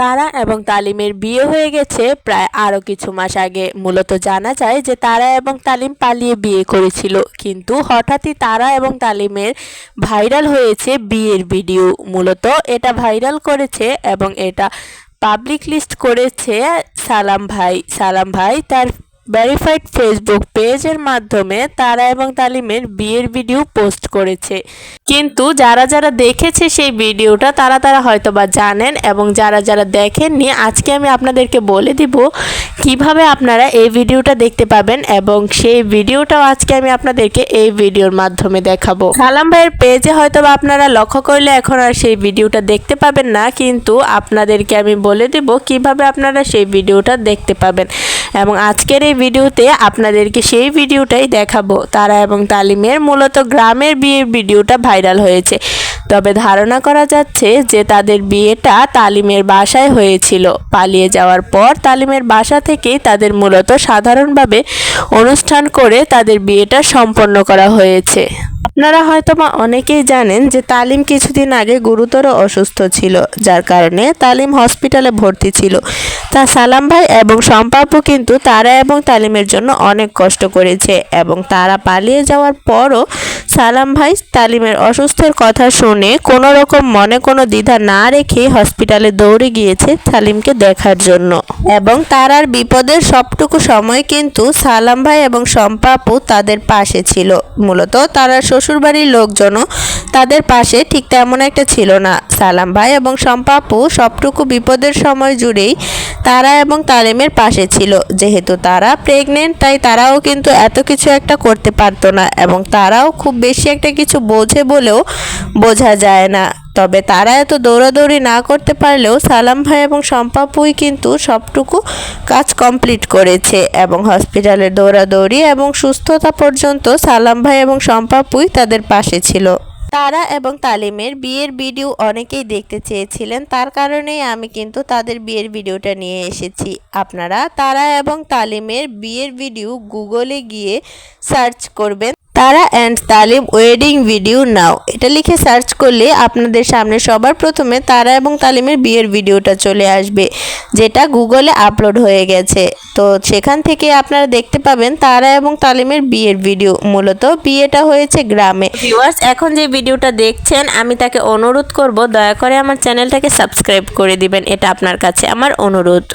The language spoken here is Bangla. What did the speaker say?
তারা এবং তালিমের বিয়ে হয়ে গেছে প্রায় আরও কিছু মাস আগে। মূলত জানা যায় যে তারা এবং তালিম পালিয়ে বিয়ে করেছিল, কিন্তু হঠাৎই তারা এবং তালিমের ভাইরাল হয়েছে বিয়ের ভিডিও। মূলত এটা ভাইরাল করেছে এবং এটা পাবলিক লিস্ট করেছে সালাম ভাই। সালাম ভাই তার ভেরিফাইড ফেসবুক পেজের মাধ্যমে তারা এবং তালিমের বিয়ের ভিডিও পোস্ট করেছে। কিন্তু যারা যারা দেখেছে সেই ভিডিওটা, তারা তারা হয়তো বা জানেন এবং যারা যারা দেখেননি, আজকে আমি আপনাদেরকে বলে দিব কীভাবে আপনারা এই ভিডিওটা দেখতে পাবেন এবং সেই ভিডিওটাও আজকে আমি আপনাদেরকে এই ভিডিওর মাধ্যমে দেখাবো। সালাম ভাইয়ের পেজে হয়তো বা আপনারা লক্ষ্য করলে এখন আর সেই ভিডিওটা দেখতে পাবেন না, কিন্তু আপনাদেরকে আমি বলে দেব কীভাবে আপনারা সেই ভিডিওটা দেখতে পাবেন। এবং আজকের এই ভিডিওতে আপনাদেরকে সেই ভিডিওটাই দেখাবো। তারা এবং তালিমের মূলত গ্রামের বিয়ের ভিডিওটা ভাইরাল হয়েছে। তবে ধারণা করা যাচ্ছে যে তাদের বিয়েটা তালিমের বাসায় হয়েছিল। পালিয়ে যাওয়ার পর তালিমের বাসা থেকেই তাদের মূলত সাধারণভাবে অনুষ্ঠান করে তাদের বিয়েটা সম্পন্ন করা হয়েছে। আপনারা হয়তো বা অনেকেই জানেন যে তালিম কিছুদিন আগে গুরুতর অসুস্থ ছিল, যার কারণে তালিম হসপিটালে ভর্তি ছিল। তা সালাম ভাই এবং সম্পাপু কিন্তু তারা এবং তালিমের জন্য অনেক কষ্ট করেছে এবং তারা পালিয়ে যাওয়ার পরও সালাম ভাই তালিমের অসুস্থের কথা শুনে কোনো রকম মনে কোনো দ্বিধা না রেখে হসপিটালে দৌড়ে গিয়েছে সালিমকে দেখার জন্য। এবং তারার বিপদের সবটুকু সময় কিন্তু সালাম ভাই এবং সম্পাপু তাদের পাশে ছিল। মূলত তারা শ্বশুরবাড়ির লোকজনও তাদের পাশে ঠিক তেমন একটা ছিল না। সালাম ভাই এবং সম্পাপু সবটুকু বিপদের সময় জুড়েই তারা এবং তালিমের পাশে ছিল। যেহেতু তারা প্রেগনেন্ট তাই তারাও কিন্তু এত কিছু একটা করতে পারতো না এবং তারাও খুব বেশি একটা কিছু বোঝে বলেও বোঝা যায় না। তবে তারা এত দৌড়াদৌড়ি না করতে পারলেও সালাম ভাই এবং সম্পাপুই কিন্তু সবটুকু কাজ কমপ্লিট করেছে এবং হসপিটালে দৌড়াদৌড়ি এবং সুস্থতা পর্যন্ত সালাম ভাই এবং সম্পাপুই তাদের পাশে ছিল। তারা এবং তালিমের বিয়ের ভিডিও অনেকেই দেখতে চেয়েছিলেন, তার কারণেই আমি কিন্তু তাদের বিয়ের ভিডিওটা নিয়ে এসেছি। আপনারা তারা এবং তালিমের বিয়ের ভিডিও গুগলে গিয়ে সার্চ করবেন। তারা অ্যান্ড তালিম ওয়েডিং ভিডিও নাও। এটা লিখে সার্চ করলে আপনাদের সামনে সবার প্রথমে তারা এবং তালিমের বিয়ের ভিডিওটা চলে আসবে, যেটা গুগলে আপলোড হয়ে গেছে। তো সেখান থেকে আপনারা দেখতে পাবেন তারা এবং তালিমের বিয়ের ভিডিও মূলত বিয়েটা হয়েছে গ্রামে। ভিউয়ার্স এখন যে ভিডিওটা দেখছেন, আমি তাকে অনুরোধ করব, দয়া করে আমার চ্যানেলটাকে সাবস্ক্রাইব করে দিবেন। এটা আপনার কাছে আমার অনুরোধ।